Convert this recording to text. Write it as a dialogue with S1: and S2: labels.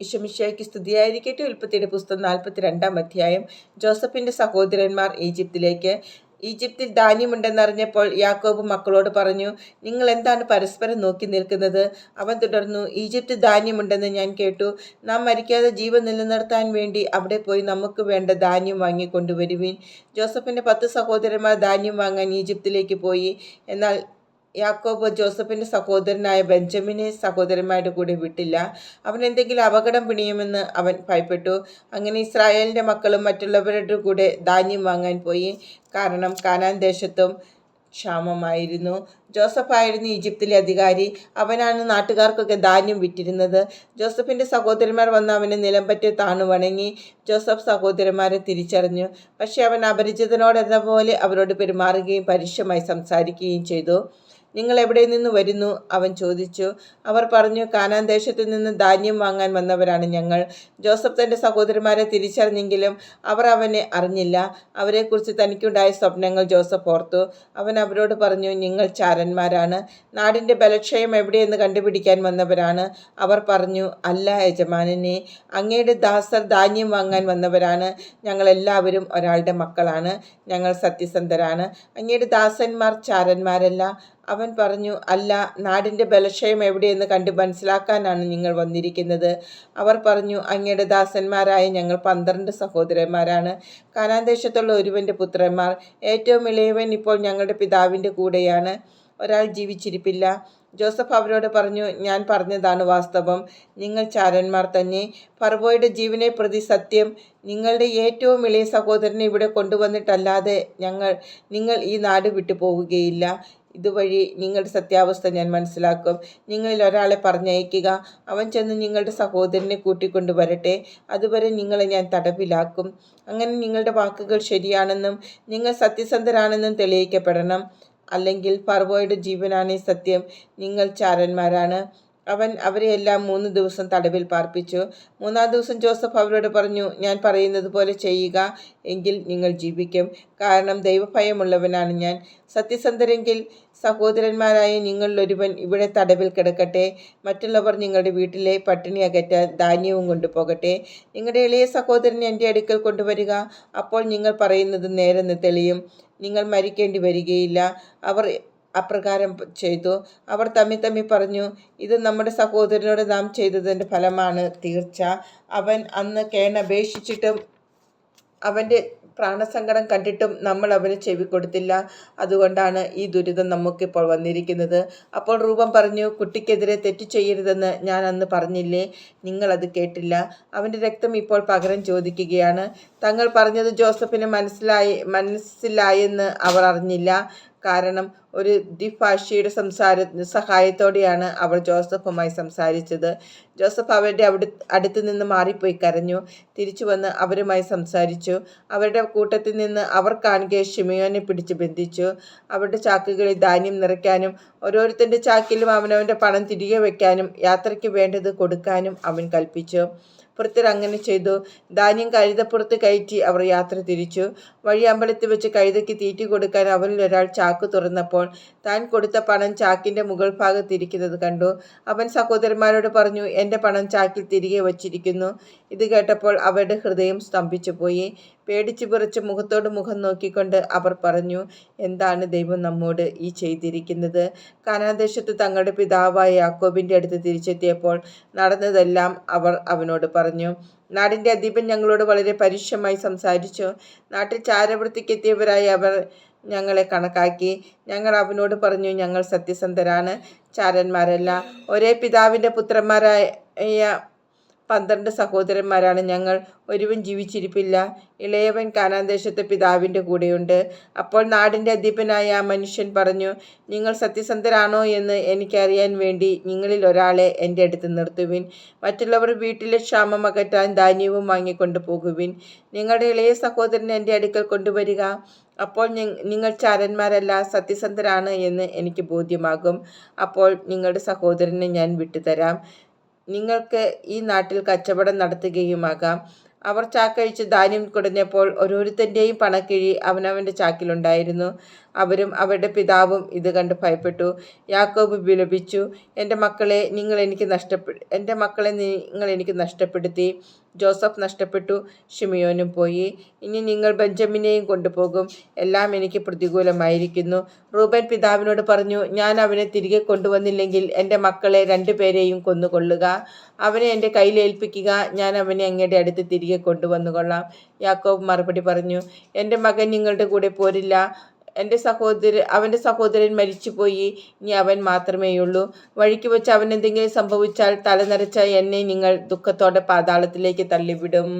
S1: ഇഷമിഷയ്ക്ക് സ്തുതിയായിരിക്കട്ടെ. ഉൽപ്പത്തിയുടെ പുസ്തകം നാൽപ്പത്തിരണ്ടാം അധ്യായം. ജോസഫിന്റെ സഹോദരന്മാർ ഈജിപ്തിലേക്ക്. ഈജിപ്തിൽ ധാന്യമുണ്ടെന്നറിഞ്ഞപ്പോൾ യാക്കോബ് മക്കളോട് പറഞ്ഞു നിങ്ങൾ എന്താണ് പരസ്പരം നോക്കി നിൽക്കുന്നത്? അവൻ തുടർന്നു ഈജിപ്തിൽ ധാന്യമുണ്ടെന്ന് ഞാൻ കേട്ടു. നാം മരിക്കാതെ ജീവൻ നിലനിർത്താൻ വേണ്ടി അവിടെ പോയി നമുക്ക് വേണ്ട ധാന്യം വാങ്ങിക്കൊണ്ടുവരുവീൻ ജോസഫിന്റെ പത്ത് സഹോദരന്മാർ ധാന്യം വാങ്ങാൻ ഈജിപ്തിലേക്ക് പോയി. എന്നാൽ യാക്കോബ് ജോസഫിന്റെ സഹോദരനായ ബെഞ്ചമിനെ സഹോദരന്മാരുടെ കൂടെ വിട്ടില്ല. അവൻ എന്തെങ്കിലും അപകടം പിണിയുമെന്ന് അവൻ ഭയപ്പെട്ടു. അങ്ങനെ ഇസ്രായേലിന്റെ മക്കളും മറ്റുള്ളവരുടെ കൂടെ ധാന്യം വാങ്ങാൻ പോയി. കാരണം കാനാൻ ദേശത്തും ക്ഷാമമായിരുന്നു. ജോസഫായിരുന്നു ഈജിപ്തിലെ അധികാരി. അവനാണ് നാട്ടുകാർക്കൊക്കെ ധാന്യം വിറ്റിരുന്നത്. ജോസഫിന്റെ സഹോദരന്മാർ വന്ന് അവനെ നിലംപറ്റി താണു വണങ്ങി. ജോസഫ് സഹോദരന്മാരെ തിരിച്ചറിഞ്ഞു. പക്ഷേ അവൻ അപരിചിതനോടെന്ന പോലെ അവരോട് പെരുമാറുകയും പരുഷമായി സംസാരിക്കുകയും ചെയ്തു. നിങ്ങൾ എവിടെ നിന്ന് വരുന്നു? അവൻ ചോദിച്ചു. അവർ പറഞ്ഞു കാനാൻ ദേശത്തു നിന്ന് ധാന്യം വാങ്ങാൻ വന്നവരാണ് ഞങ്ങൾ. ജോസഫ് തന്റെ സഹോദരന്മാരെ തിരിച്ചറിഞ്ഞെങ്കിലും അവർ അവനെ അറിഞ്ഞില്ല. അവരെക്കുറിച്ച് തനിക്കുണ്ടായ സ്വപ്നങ്ങൾ ജോസഫ് ഓർത്തു. അവൻ അവരോട് പറഞ്ഞു നിങ്ങൾ ചാരന്മാരാണ്. നാടിന്റെ ബലക്ഷയം എവിടെയെന്ന് കണ്ടുപിടിക്കാൻ വന്നവരാണ്. അവർ പറഞ്ഞു അല്ല യജമാനനെ. അങ്ങയുടെ ദാസർ ധാന്യം വാങ്ങാൻ വന്നവരാണ്. ഞങ്ങളെല്ലാവരും ഒരാളുടെ മക്കളാണ്. ഞങ്ങൾ സത്യസന്ധരാണ്. അങ്ങയുടെ ദാസന്മാർ ചാരന്മാരല്ല. അവൻ പറഞ്ഞു അല്ല നാടിന്റെ ബലക്ഷയം എവിടെയെന്ന് കണ്ട് മനസ്സിലാക്കാനാണ് നിങ്ങൾ വന്നിരിക്കുന്നത്. അവർ പറഞ്ഞു അങ്ങയുടെ ദാസന്മാരായ ഞങ്ങൾ പന്ത്രണ്ട് സഹോദരന്മാരാണ്. കാനാൻ ദേശത്തുള്ള ഒരുവന്റെ പുത്രന്മാർ. ഏറ്റവും ഇളയവൻ ഇപ്പോൾ ഞങ്ങളുടെ പിതാവിന്റെ കൂടെയാണ്. ഒരാൾ ജീവിച്ചിരിപ്പില്ല. ജോസഫ് അവരോട് പറഞ്ഞു ഞാൻ പറഞ്ഞതാണ് വാസ്തവം. നിങ്ങൾ ചാരന്മാർ തന്നെ. ഫർവോയുടെ ജീവനെ പ്രതി സത്യം. നിങ്ങളുടെ ഏറ്റവും ഇളയ സഹോദരനെ ഇവിടെ കൊണ്ടുവന്നിട്ടല്ലാതെ ഞങ്ങൾ നിങ്ങൾ ഈ നാട് വിട്ടു പോവുകയില്ല ഇതുവഴി നിങ്ങളുടെ സത്യാവസ്ഥ ഞാൻ മനസ്സിലാക്കും. നിങ്ങളിൽ ഒരാളെ പറഞ്ഞയക്കുക. അവൻ ചെന്ന് നിങ്ങളുടെ സഹോദരനെ കൂട്ടിക്കൊണ്ടു വരട്ടെ അതുവരെ നിങ്ങളെ ഞാൻ തടവിലാക്കും. അങ്ങനെ നിങ്ങളുടെ വാക്കുകൾ ശരിയാണെന്നും നിങ്ങൾ സത്യസന്ധരാണെന്നും തെളിയിക്കപ്പെടണം. അല്ലെങ്കിൽ ഫർവോയുടെ ജീവനാണേ സത്യം. നിങ്ങൾ ചാരന്മാരാണ്. അവൻ അവരെയെല്ലാം മൂന്ന് ദിവസം തടവിൽ പാർപ്പിച്ചു. മൂന്നാം ദിവസം ജോസഫ് അവരോട് പറഞ്ഞു ഞാൻ പറയുന്നത് പോലെ ചെയ്യുക എങ്കിൽ നിങ്ങൾ ജീവിക്കും. കാരണം ദൈവഭയമുള്ളവനാണ് ഞാൻ. സത്യസന്ധരെങ്കിൽ സഹോദരന്മാരായ നിങ്ങളിലൊരുവൻ ഇവിടെ തടവിൽ കിടക്കട്ടെ. മറ്റുള്ളവർ നിങ്ങളുടെ വീട്ടിലെ പട്ടിണി അകറ്റാൻ ധാന്യവും കൊണ്ടുപോകട്ടെ. നിങ്ങളുടെ ഇളയ സഹോദരൻ എന്റെ അടുക്കൽ കൊണ്ടുവരിക. അപ്പോൾ നിങ്ങൾ പറയുന്നത് നേരെന്ന് തെളിയും. നിങ്ങൾ മരിക്കേണ്ടി വരികയില്ല. അവർ അപ്രകാരം ചെയ്തു. അവർ തമ്മിൽ തമ്മിൽ പറഞ്ഞു ഇത് നമ്മുടെ സഹോദരനോട് നാം ചെയ്തതിന്റെ ഫലമാണ് തീർച്ച. അവൻ അന്ന് കേണപേക്ഷിച്ചിട്ടും അവന്റെ പ്രാണസങ്കടം കണ്ടിട്ടും നമ്മൾ അവന് ചെവി കൊടുത്തില്ല. അതുകൊണ്ടാണ് ഈ ദുരിതം നമുക്കിപ്പോൾ വന്നിരിക്കുന്നത്. അപ്പോൾ രൂപം പറഞ്ഞു കുട്ടിക്കെതിരെ തെറ്റ് ചെയ്യരുതെന്ന് ഞാൻ അന്ന് പറഞ്ഞില്ലേ? നിങ്ങളത് കേട്ടില്ല. അവന്റെ രക്തം ഇപ്പോൾ പകരം ചോദിക്കുകയാണ്. തങ്ങൾ പറഞ്ഞത് ജോസഫിന് മനസ്സിലായി മനസ്സിലായെന്ന് അവർ അറിഞ്ഞില്ല. കാരണം ഒരു ദ്വിഭാഷിയുടെ സംസാര സഹായത്തോടെയാണ് അവൾ ജോസഫുമായി സംസാരിച്ചത്. ജോസഫ് അവരുടെ അവിടെ അടുത്ത് നിന്ന് മാറിപ്പോയി കരഞ്ഞു തിരിച്ചു വന്ന് അവരുമായി സംസാരിച്ചു. അവരുടെ കൂട്ടത്തിൽ നിന്ന് അവർ കാണുകയെ ഷിമയോനെ പിടിച്ച് ബന്ധിച്ചു. അവരുടെ ചാക്കുകളിൽ ധാന്യം നിറയ്ക്കാനും ഓരോരുത്തരുടെ ചാക്കിലും അവനവന്റെ പണം തിരികെ വയ്ക്കാനും യാത്രയ്ക്ക് വേണ്ടത് കൊടുക്കാനും അവൻ കൽപ്പിച്ചു. പുറത്തിൽ അങ്ങനെ ചെയ്തു. ധാന്യം കഴുതപ്പുറത്ത് കയറ്റി അവർ യാത്ര തിരിച്ചു. വഴി അമ്പലത്തിൽ വെച്ച് കഴുതയ്ക്ക് തീറ്റി കൊടുക്കാൻ അവരിൽ ഒരാൾ ചാക്ക് തുറന്നപ്പോൾ താൻ കൊടുത്ത പണം ചാക്കിന്റെ മുകൾ ഭാഗത്തിരിക്കുന്നത് കണ്ടു. അവൻ സഹോദരന്മാരോട് പറഞ്ഞു എന്റെ പണം ചാക്കിൽ തിരികെ വച്ചിരിക്കുന്നു. ഇത് കേട്ടപ്പോൾ അവരുടെ ഹൃദയം സ്തംഭിച്ചു പോയി. പേടിച്ചു പിറച്ച് മുഖത്തോട് മുഖം നോക്കിക്കൊണ്ട് അവർ പറഞ്ഞു എന്താണ് ദൈവം നമ്മോട് ഈ ചെയ്തിരിക്കുന്നത്? കാനാദേശത്ത് തങ്ങളുടെ പിതാവായ യാക്കോബിന്റെ അടുത്ത് തിരിച്ചെത്തിയപ്പോൾ നടന്നതെല്ലാം അവർ അവനോട് പറഞ്ഞു. നാടിന്റെ അധീപൻ ഞങ്ങളോട് വളരെ പരുഷമായി സംസാരിച്ചു. നാട്ടിൽ ചാരവൃത്തിക്കെത്തിയവരായി അവർ ഞങ്ങളെ കണക്കാക്കി. ഞങ്ങൾ അവനോട് പറഞ്ഞു ഞങ്ങൾ സത്യസന്ധരാണ്. ചാരന്മാരല്ല. ഒരേ പിതാവിന്റെ പുത്രന്മാരായ പന്ത്രണ്ട് സഹോദരന്മാരാണ് ഞങ്ങൾ. ഒരുവൻ ജീവിച്ചിരിപ്പില്ല. ഇളയവൻ കാനാന്തേശത്തെ പിതാവിന്റെ കൂടെയുണ്ട്. അപ്പോൾ നാടിന്റെ അധ്യപനായ ആ മനുഷ്യൻ പറഞ്ഞു നിങ്ങൾ സത്യസന്ധരാണോ എന്ന് എനിക്കറിയാൻ വേണ്ടി നിങ്ങളിൽ ഒരാളെ എന്റെ അടുത്ത് നിർത്തുവിൻ. മറ്റുള്ളവർ വീട്ടിലെ ക്ഷാമം അകറ്റാൻ ധാന്യവും വാങ്ങിക്കൊണ്ടു പോകുവിൻ. നിങ്ങളുടെ ഇളയ സഹോദരൻ എന്റെ അടുക്കൽ കൊണ്ടുവരിക. അപ്പോൾ നിങ്ങൾ ചാരന്മാരല്ല സത്യസന്ധരാണ് എന്ന് എനിക്ക് ബോധ്യമാകും. അപ്പോൾ നിങ്ങളുടെ സഹോദരനെ ഞാൻ വിട്ടുതരാം. നിങ്ങൾക്ക് ഈ നാട്ടിൽ കച്ചവടം നടത്തുകയുമാകാം. അവർ ചാക്കഴിച്ച് ധാന്യം കൊടുഞ്ഞപ്പോൾ ഓരോരുത്തന്റെയും പണക്കിഴി അവനവന്റെ ചാക്കിലുണ്ടായിരുന്നു. അവരും അവരുടെ പിതാവും ഇത് കണ്ട് ഭയപ്പെട്ടു. യാക്കോബ് വിലപിച്ചു എന്റെ മക്കളെ നിങ്ങൾ എനിക്ക് നഷ്ടപ്പെ എന്റെ മക്കളെ നിങ്ങൾ എനിക്ക് നഷ്ടപ്പെടുത്തി. ജോസഫ് നഷ്ടപ്പെട്ടു. ഷിമിയോനും പോയി. ഇനി നിങ്ങൾ ബെഞ്ചമിനെയും കൊണ്ടുപോകും. എല്ലാം എനിക്ക് പ്രതികൂലമായിരിക്കുന്നു. റൂബൻ പിതാവിനോട് പറഞ്ഞു ഞാൻ അവനെ തിരികെ കൊണ്ടുവന്നില്ലെങ്കിൽ എന്റെ മക്കളെ രണ്ടുപേരെയും കൊന്നുകൊള്ളുക. അവനെ എന്റെ കയ്യിൽ ഏൽപ്പിക്കുക. ഞാൻ അവനെ അങ്ങയുടെ അടുത്ത് തിരികെ കൊണ്ടുവന്നുകൊള്ളാം. യാക്കോബ് മറുപടി പറഞ്ഞു എന്റെ മകൻ നിങ്ങളുടെ കൂടെ പോരില്ല. എന്റെ സഹോദരൻ അവന്റെ സഹോദരൻ മരിച്ചുപോയി. ഇനി അവൻ മാത്രമേയുള്ളൂ. വഴിക്ക് വെച്ച് അവൻ എന്തെങ്കിലും സംഭവിച്ചാൽ തലനരച്ച എന്നെ നിങ്ങൾ ദുഃഖത്തോടെ പാതാളത്തിലേക്ക് തള്ളിവിടും.